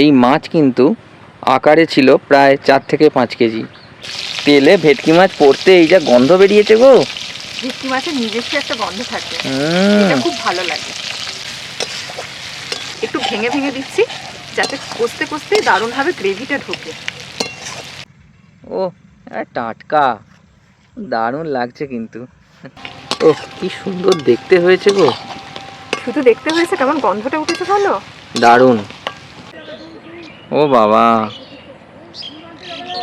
এই মাছ কিন্তু আকারে ছিল প্রায় চার থেকে পাঁচ কেজি। তেলে ভেটকি মাছ পড়তে এই যা গন্ধ বেরিয়েছে গো। ভেটকি মাছের নিজস্ব একটা গন্ধ থাকে। এটা খুব ভালো লাগে। একটু ভেঙে ভেঙে দিচ্ছি যাতে কষতে কষতে দারুণভাবে গ্রেভিটা ঢোকে। ও টাটকা। দারুণ লাগছে কিন্তু। ও কি সুন্দর দেখতে হয়েছে গো। শুধু দেখতে হয়েছে কেমন গন্ধটা উঠেছে ভালো দারুণ। ও বাবা।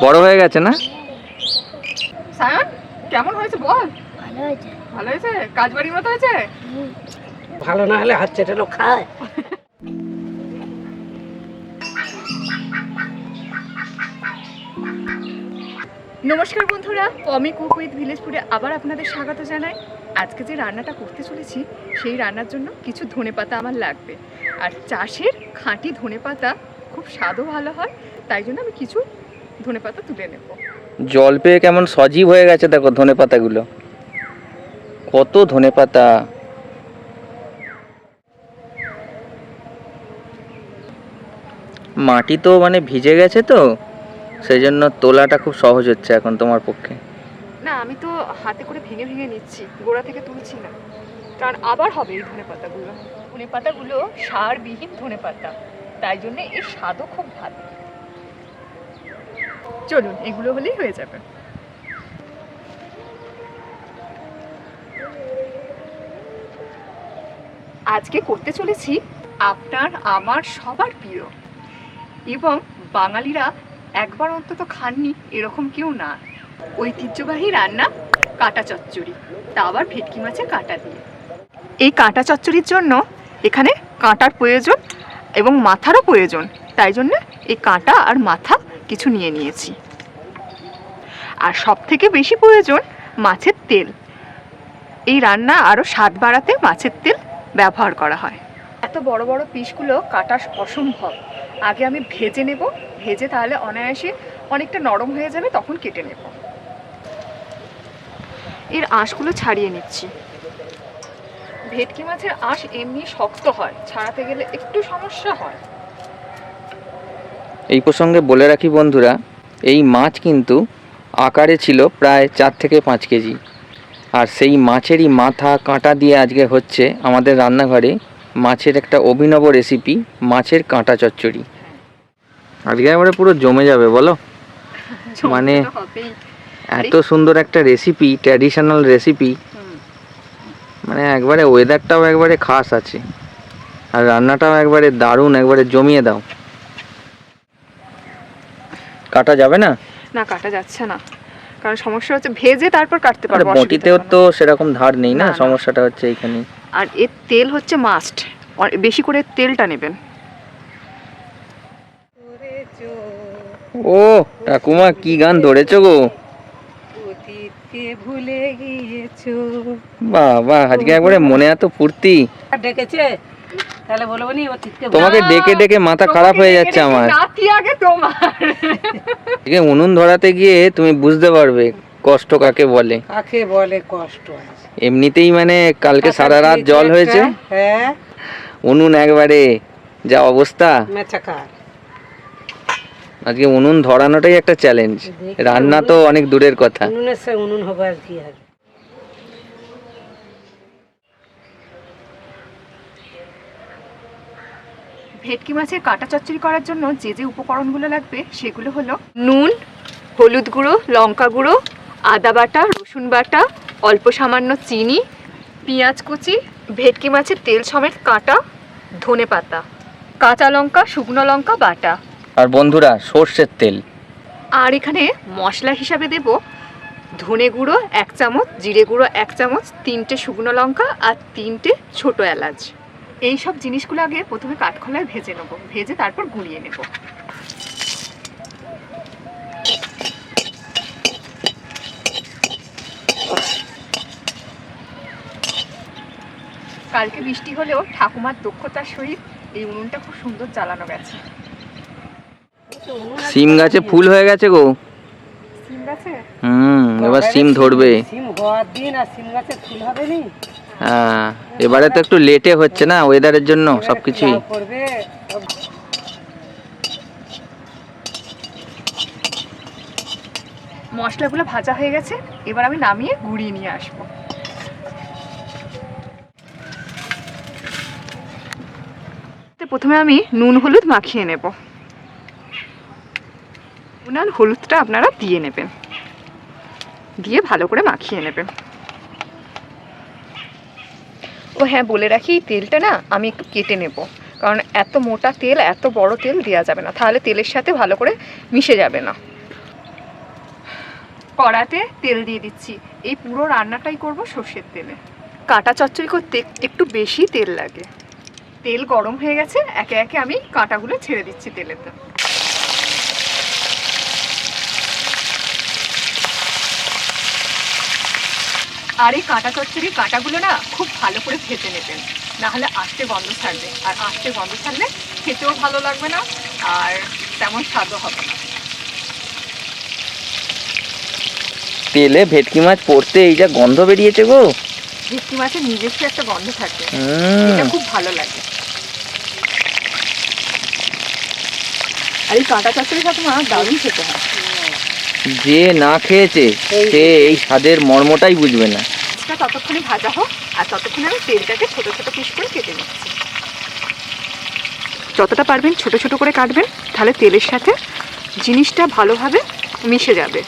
বড় হয়ে গেছে না? সায়ন কেমন হয়েছে বল? ভালো হয়েছে। ভালো হয়েছে? কাজ বাড়ির মতো হয়েছে? ভালো না হলে হাত চেটে লোক খায়। নমস্কার বন্ধুরা পমি কুক উইথ ভিলেজ ফুডে আবার আপনাদের স্বাগত জানাই। আজকে যে রান্নাটা করতে চলেছি সেই রান্নার জন্য কিছু ধনেপাতা আমার লাগবে। আর চাষের খাঁটি ধনেপাতা খুব স্বাদও ভালো হয় তাই জন্য আমি কিছু ধনেপাতা তুলে নেব। জল পেয়ে কেমন সজীব হয়ে গেছে দেখো ধনে পাতাগুলো কত ধনে পাতা মাটি তো মানে ভিজে গেছে তো সেই জন্য তোলাটা খুব সহজ হচ্ছে এখন তোমার পক্ষে। না আমি তো হাতে করে ভেঙে ভেঙে নিচ্ছি গোড়া থেকে তুলছি না। কারণ আবার হবে এই ধনেপাতাগুলো। ধনেপাতাগুলো সারবিহীন ধনেপাতা। তাই জন্য এর স্বাদও খুব ভালো। চলুন, এগুলো হলেই হয়ে যাবে। আজকে করতে চলেছি আপনার, আমার, সবার প্রিয়। এবং বাঙালিরা একবার অন্তত খাননি, এরকম কেউ না। ঐতিহ্যবাহী রান্না, কাটা চচ্চড়ি। তা আবার ভেটকি মাছের কাঁটা দিয়ে। এই কাঁটা চচ্চড়ির জন্য এখানে কাঁটার প্রয়োজন এবং মাথারও প্রয়োজন। তাই জন্য এই কাঁটা আর মাথা কিছু নিয়ে নিয়েছি। আর সব থেকে বেশি প্রয়োজন মাছের তেল। এই রান্না আরও স্বাদ বাড়াতে মাছের তেল ব্যবহার করা হয়। এত বড় বড় পিসগুলো কাটা অসম্ভব। আগে আমি ভেজে নেব, ভেজে তাহলে অনায়াসে অনেকটা নরম হয়ে যাবে, তখন কেটে নেব। এর আঁশগুলো ছাড়িয়ে নিচ্ছি। ভেটকি মাছের আঁশ এমনি শক্ত হয় ছাড়াতে গেলে একটু সমস্যা হয় এই প্রসঙ্গে বলে রাখি বন্ধুরা এই মাছ কিন্তু আকারে ছিল প্রায় চার থেকে পাঁচ কেজি আর সেই মাছেরই মাথা কাঁটা দিয়ে আজকে হচ্ছে আমাদের রান্নাঘরে মাছের একটা অভিনব রেসিপি মাছের কাঁটা চচ্চড়ি আজকে এবারে পুরো জমে যাবে বলো মানে। এত সুন্দর একটা রেসিপি ট্র্যাডিশনাল রেসিপি। মানে একবারে ওয়েদারটাও একবারে খাস আছে। আর রান্নাটাও একবারে দারুণ একবারে জমিয়ে দাও। কাটা যাবে না? না কাটা যাচ্ছে না। কারণ সমস্যা হচ্ছে ভেজে তারপর কাটতে পারব বটিতেও তো সেরকম ধার নেই না। সমস্যাটা হচ্ছে এইখানে আর এর তেল হচ্ছে মাস্ট বেশি করে তেলটা নেবেন। ও ঠাকুমা কি গান ধরেছো গো? অতীতকে ভুলে গিয়েছো। বাবা আজকে একবারে মনে এত ফুর্তি। ডেকেছে? তাহলে বলব নি তোমাকে ডেকে ডেকে মাথা খারাপ হয়ে যাচ্ছে আমার। নাতি আগে তোমার। আজকে উনুন ধরাতে গিয়ে তুমি বুঝতে পারবে কষ্ট কাকে বলে। কাকে বলে কষ্ট এমনিতেই মানে কালকে সারা রাত জল হয়েছে। হ্যাঁ। উনুন একবারে যা অবস্থা। মেচাকার। আজকে উনুন ধরানোটাই একটা চ্যালেঞ্জ রান্না তো অনেক দূরের কথা। উনুনের সে উনুন হবে আর কি হবে ভেটকি মাছের কাঁটা চচ্চড়ি করার জন্য যে যে উপকরণগুলো লাগবে সেগুলো হলো নুন হলুদ গুঁড়ো লঙ্কা গুঁড়ো আদা বাটা রসুন বাটা অল্প সামান্য চিনি পেঁয়াজ কুচি ভেটকি মাছের তেল সমেত কাটা ধনে পাতা কাঁচা লঙ্কা শুকনো লঙ্কা বাটা। আর বন্ধুরা, সর্ষের তেল। আর এখানে মশলা হিসাবে দেব ধনে গুঁড়ো এক চামচ, জিরে গুঁড়ো এক চামচ, তিনটে শুকনো লঙ্কা আর তিনটে ছোট এলাচ। এই সব জিনিসগুলো আগে প্রথমে কাঠখোলায় ভেজে নেব। ভেজে তারপর গুঁড়িয়ে নেব। কালকে বৃষ্টি হলেও ঠাকুমার দক্ষতার সহিত এই উনুনটা খুব সুন্দর জ্বালানো গেছে। সিম গাছে ফুল হয়ে গেছে গো। হুম এবার সিম ধরবে। হ্যাঁ এবারে তো একটু লেটে হচ্ছে না ওয়েদারের জন্য সব কিছুই। মশলাগুলো ভাজা হয়ে গেছে এবার আমি নামিয়ে গুঁড়িয়ে নিয়ে আসব। প্রথমে আমি নুন হলুদ মাখিয়ে নেব। নুন আর হলুদটা আপনারা দিয়ে নেবেন। দিয়ে ভালো করে মাখিয়ে নেবেন। ও হ্যাঁ বলে রাখি তেলটা না আমি একটু কেটে নেব। কারণ এত মোটা তেল, এত বড় তেল দেওয়া যাবে না। তাহলে তেলের সাথে ভালো করে মিশে যাবে না। কড়াতে তেল দিয়ে দিচ্ছি। এই পুরো রান্নাটাই করব সর্ষের তেলে। কাটা চচ্চড়ি করতে একটু বেশি তেল লাগে। তেল গরম হয়ে গেছে, একে একে আমি কাঁটাগুলো ছেড়ে দিচ্ছি তেলেতে। আর এই কাঁটা চচ্চড়ির কাঁটাগুলো না খুব ভালো করে ভেজে নেবেন। না হলে আস্তে গন্ধ ছাড়বে। আর আস্তে গন্ধ ছাড়লে খেতেও ভালো লাগবে না আর তেমন স্বাদও হবে না। তেলে ভেটকি মাছ পড়তে এই যা গন্ধ বেরিয়েছে গো। ভেটকি মাছের নিজস্ব একটা গন্ধ থাকে এটা খুব ভালো লাগে। আর এই কাঁটা চচ্চড়ি সাথে না দারুণ খেতে হয়। যে না খেয়েছে সে এই স্বাদের মর্মটাই বুঝবে না। ততক্ষণে ভাজা হোক আর ততক্ষণে আমি তেলটাকে ছোট ছোট পিস করে কেটে নিচ্ছি। যতটা পারবেন ছোট ছোট করে কাটবেন তাহলে তেলের সাথে জিনিসটা ভালোভাবে মিশে যাবে।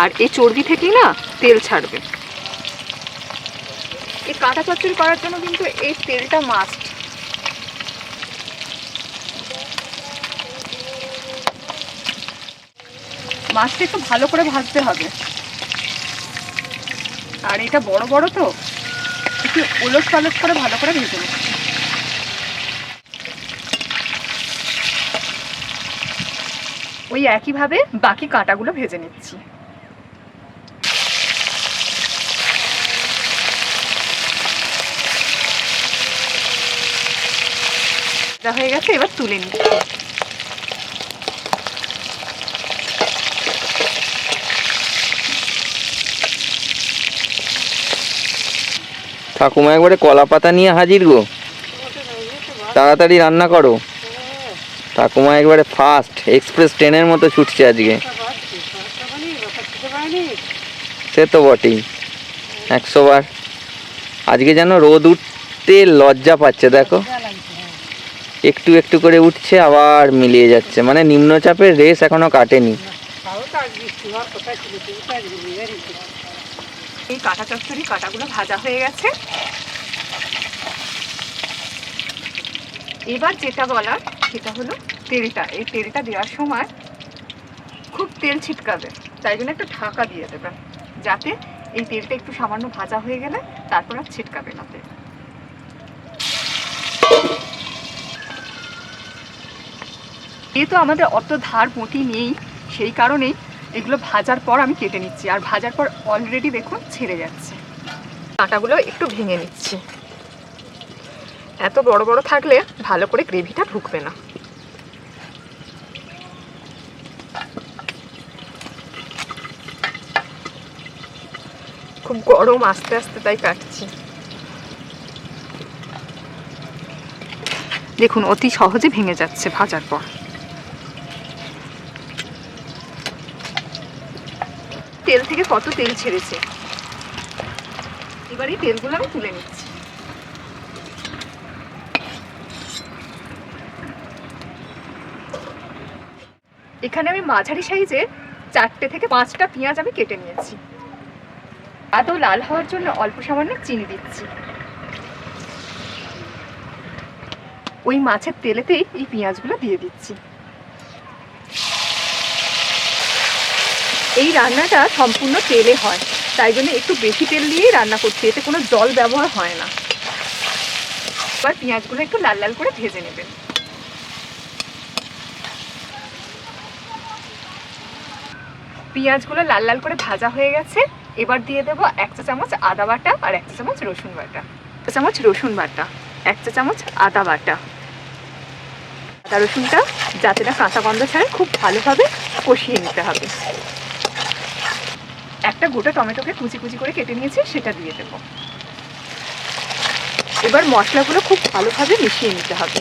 আর এই চর্বি থেকেই না তেল ছাড়বে। এই কাঁটা চচ্চড়ি করার জন্য কিন্তু এই তেলটা মাস্ট মাছটা একটু ভালো করে ভাজতে হবে। আর এটা বড় বড় তো, একটু ওলট পালট করে ভালো করে ভেজে নিচ্ছি। ওই একইভাবে বাকি কাঁটাগুলো ভেজে নিচ্ছি। হয়ে গেছে, এবার তুলে নিচ্ছি। ঠাকুমা একবারে কলা পাতা নিয়ে হাজির গো। তাড়াতাড়ি রান্না করো। ঠাকুমা একবারে ফাস্ট এক্সপ্রেস ট্রেনের মতো ছুটছে আজকে। সে তো বটেই। একশো বার। আজকে যেন রোদ উঠতে লজ্জা পাচ্ছে, দেখো। একটু একটু করে উঠছে, আবার মিলিয়ে যাচ্ছে। মানে নিম্নচাপের রেস এখনও কাটেনি। এই কাঁটা চচ্চড়ি, কাঁটাগুলো ভাজা হয়ে গেছে। এবার যেটা বলার, সেটা হলো তেলটা। এই তেলটা দেওয়ার সময় খুব তেল ছিটকাবে, তাই জন্য একটা ঢাকা দিয়ে দেবেন যাতে এই তেলটা একটু সামান্য ভাজা হয়ে গেলে তারপর আর ছিটকাবে না তেল। যেহেতু আমাদের অত ধার পুঁটি নেই, সেই কারণেই এগুলো ভাজার পর আমি কেটে নিচ্ছি, আর ভাজার পর অলরেডি দেখুন ছেড়ে যাচ্ছে। কাঁটাগুলো একটু ভেঙে নিচ্ছি। এত বড় বড় থাকলে ভালো করে গ্রেভিটা ঢুকবে না। খুব গরম আস্তে আস্তে তাই কাটছি। দেখুন, অতি সহজে ভেঙে যাচ্ছে ভাজার পর। তেল থেকে কত তেল ছেড়েছে? এবার এই তেলগুলো আমি তুলে নিচ্ছি। এখানে আমি মাঝারি সাইজে চারটে থেকে পাঁচটা পেঁয়াজ আমি কেটে নিয়েছি। আদৌ লাল হওয়ার জন্য অল্প সামান্য চিনি দিচ্ছি। ওই মাছের তেলেতেই এই পেঁয়াজগুলো দিয়ে দিচ্ছি। এই রান্নাটা সম্পূর্ণ তেলে হয়। তাই জন্য একটু বেশি তেল দিয়েই রান্না করছি, এতে কোনো জল ব্যবহার হয় না। এবার পেঁয়াজগুলো একটু লাল লাল করে ভেজে নেবেন। পেঁয়াজগুলো লাল লাল করে ভাজা হয়ে গেছে। এবার দিয়ে দেবো এক চা চামচ আদা বাটা আর এক চা চামচ রসুন বাটা। এক চামচ রসুন বাটা, এক চা চামচ আদা বাটা। আদা রসুনটা যাতে না কাঁচা গন্ধ ছাড়ে, খুব ভালোভাবে কষিয়ে নিতে হবে। একটা গোটা টমেটোকে কুচি কুচি করে কেটে নিয়েছি, সেটা দিয়ে দেব। এবার মশলাগুলো খুব ভালোভাবে মিশিয়ে নিতে হবে।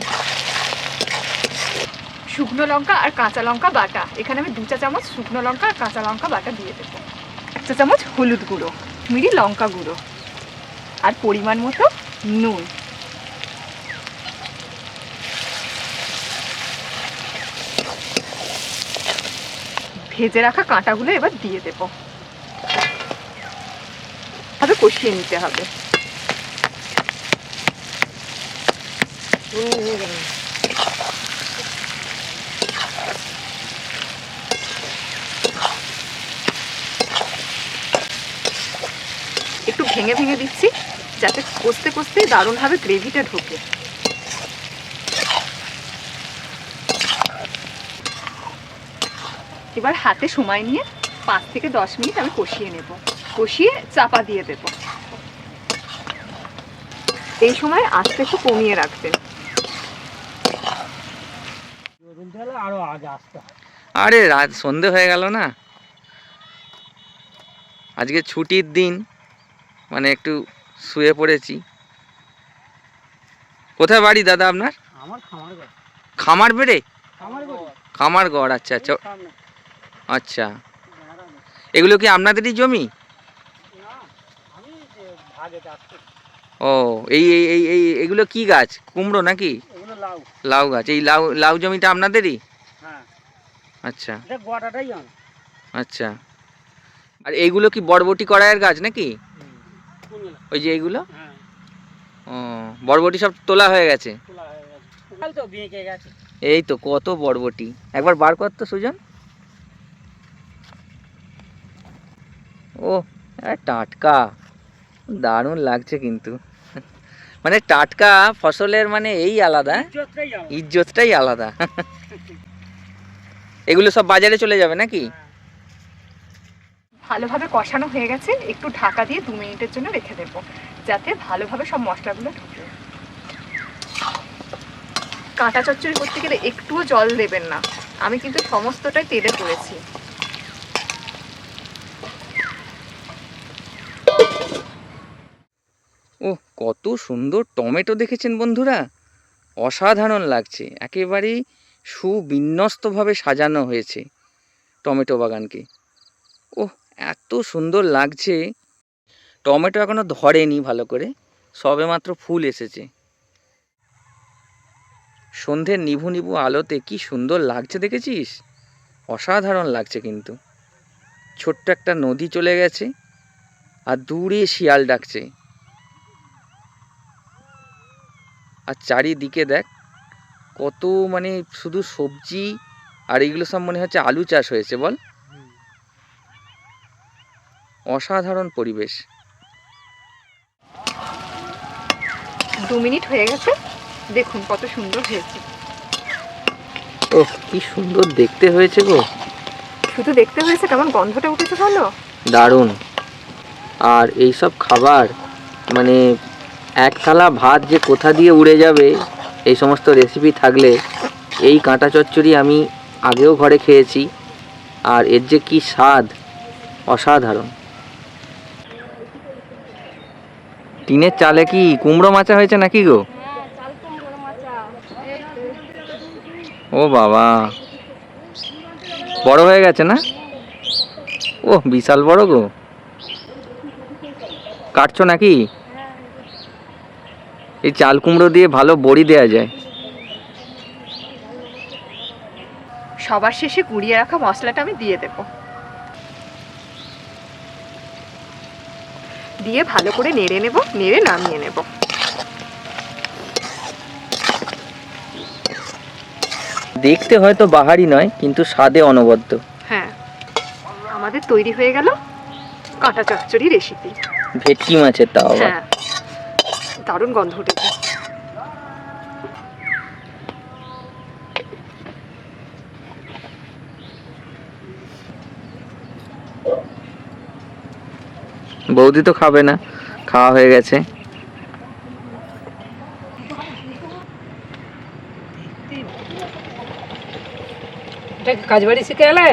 শুকনো লঙ্কা আর কাঁচা লঙ্কা বাটা। এখানে আমি দু চা চামচ শুকনো লঙ্কা আর কাঁচা লঙ্কা বাটা দিয়ে দেবো। এক চা চামচ হলুদ গুঁড়ো, মিরি লঙ্কা গুঁড়ো আর পরিমাণ মতো নুন। ভেজে রাখা কাঁটাগুলো এবার দিয়ে দেব। কষিয়ে নিতে হবে। একটু ভেঙে ভেঙে দিচ্ছি যাতে কষতে কষতে দারুণভাবে গ্রেভিটা ঢোকে। এবার হাতে সময় নিয়ে পাঁচ থেকে দশ মিনিট আমি কষিয়ে নেব। কষিয়ে চাপা দিয়ে দেব। এই সময় আস্তে একটু কমিয়ে রাখবেন। আরও আগে আসতে আরে রাত সন্ধে হয়ে গেল না। আজকে ছুটির দিন মানে একটু শুয়ে পড়েছি। কোথায় বাড়ি দাদা আপনার? খামার বেড়ে? খামার গড় আচ্ছা আচ্ছা। আচ্ছা। এগুলো কি আপনাদেরই জমি না আমি যে ভাগে যাচ্ছি ও এই এই এই এই এগুলো কি গাছ? কুমড়ো নাকি? লাউ। লাউ গাছ। এই লাউ লাউ জমিটা আপনাদেরই? হ্যাঁ। আচ্ছা। আচ্ছা। আর এইগুলো কি বরবটি কড়াইয়ের গাছ নাকি? ওই যে এইগুলো? হ্যাঁ। ও বরবটি সব তোলা হয়ে গেছে? এই তো কত বরবটি। একবার বার কর তো সুজন। ও টাটকা। দারুণ লাগছে কিন্তু। মানে টাটকা ফসলের মানে এই আলাদা। ইজ্জতটাই আলাদা। এগুলো সব বাজারে চলে যাবে নাকি? ভালোভাবে কষানো হয়ে গেছে একটু ঢাকা দিয়ে দু মিনিটের জন্য রেখে দেবো যাতে ভালোভাবে সব মশলাগুলো ঢুকে। কাঁটা চচ্চড়ি করতে গেলে একটুও জল দেবেন না। আমি কিন্তু সমস্তটাই তেলে করেছি। ও কত সুন্দর টমেটো দেখেছেন বন্ধুরা। অসাধারণ লাগছে, একেবারেই সুবিন্যস্তভাবে সাজানো হয়েছে টমেটো বাগানকে। ও এত সুন্দর লাগছে। টমেটো এখনও ধরেনি ভালো করে, সবেমাত্র ফুল এসেছে। সন্ধ্যের নিভু নিভু আলোতে কি সুন্দর লাগছে দেখেছিস? অসাধারণ লাগছে কিন্তু। ছোট্ট একটা নদী চলে গেছে, আর দূরে শিয়াল ডাকছে। আর চারিদিকে দেখ কত মানে শুধু সবজি আর এগুলো সব মনে হচ্ছে আলু চাষ হয়েছে বল। অসাধারণ পরিবেশ। দু মিনিট হয়ে গেছে। দেখুন কত সুন্দর হয়েছে। ও কি সুন্দর দেখতে হয়েছে গো। শুধু দেখতে হয়েছে কেমন গন্ধটা উঠেছে ভালো দারুণ। আর এই সব খাবার মানে এক থালা ভাত যে কোথা দিয়ে উড়ে যাবে, এই সমস্ত রেসিপি থাকলে এই কাঁটা চচ্চড়ি আমি আগেও ঘরে খেয়েছি। আর এর যে কি স্বাদ, অসাধারণ। টিনের চালে কি কুমড়ো মাচা হয়েছে নাকি গো? ও বাবা, বড় হয়ে গেছে না? ও বিশাল বড় গো। কাটছো নাকি? এই চাল কুমড়ো দিয়ে ভালো বড়ি দেয়া যায়। সবার শেষে গুঁড়িয়ে রাখা মশলাটা আমি দিয়ে দেব। দিয়ে ভালো করে নেড়ে নেব নেড়ে নামিয়ে নেব। দেখতে হয়তো বাহারি নয় কিন্তু স্বাদে অনবদ্য। হ্যাঁ আমাদের তৈরি হয়ে গেল কাঁটা চচ্চড়ি রেসিপি। ভেটকি মাছের তাও হ্যাঁ দারুণ গন্ধ উঠেছে। বৌদি তো খাবে না খাওয়া হয়ে গেছে। কাজ বাড়ি শিখে এলে?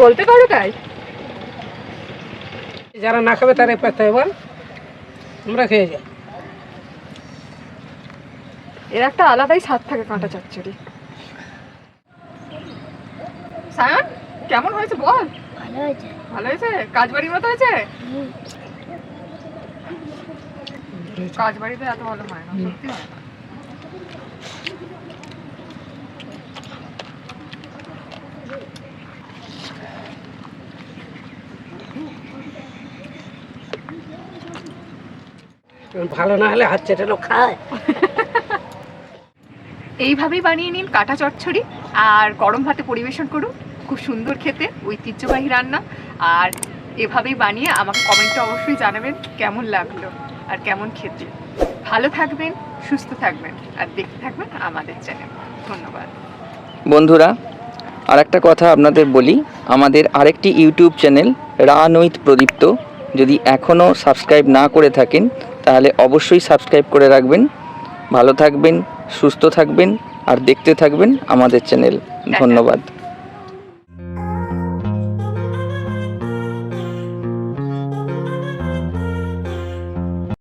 বলতে পারো তাই। যারা না খাবে তারা পেতে বল। আমরা খেয়ে যাই। এর একটা আলাদাই স্বাদ থাকে কাঁটা চচ্চড়ি। সায়ন কেমন হয়েছে বল? ভালো হয়েছে। ভালো হয়েছে? কাজবাড়ির মতো হয়েছে? কাজ বাড়িতে এত ভালো হয় না সত্যি হয় না। ভালো না হলে হাত চেটে লোক খায়। এইভাবেই বানিয়ে নিন কাটা চচ্চড়ি আর গরম ভাতে পরিবেশন করুন। খুব সুন্দর খেতে ঐতিহ্যবাহী রান্না। আর এভাবেই বানিয়ে আমাকে কমেন্টে অবশ্যই জানাবেন কেমন লাগল আর কেমন খেতে। ভালো থাকবেন সুস্থ থাকবেন আর দেখতে থাকবেন আমাদের চ্যানেল। ধন্যবাদ। বন্ধুরা আর একটা কথা আপনাদের বলি। আমাদের আরেকটি YouTube channel run with Pradipta. যদি এখনও সাবস্ক্রাইব না করে থাকেন তাহলে অবশ্যই সাবস্ক্রাইব করে রাখবেন। ভালো থাকবেন সুস্থ থাকবেন আর দেখতে থাকবেন আমাদের চ্যানেল। ধন্যবাদ।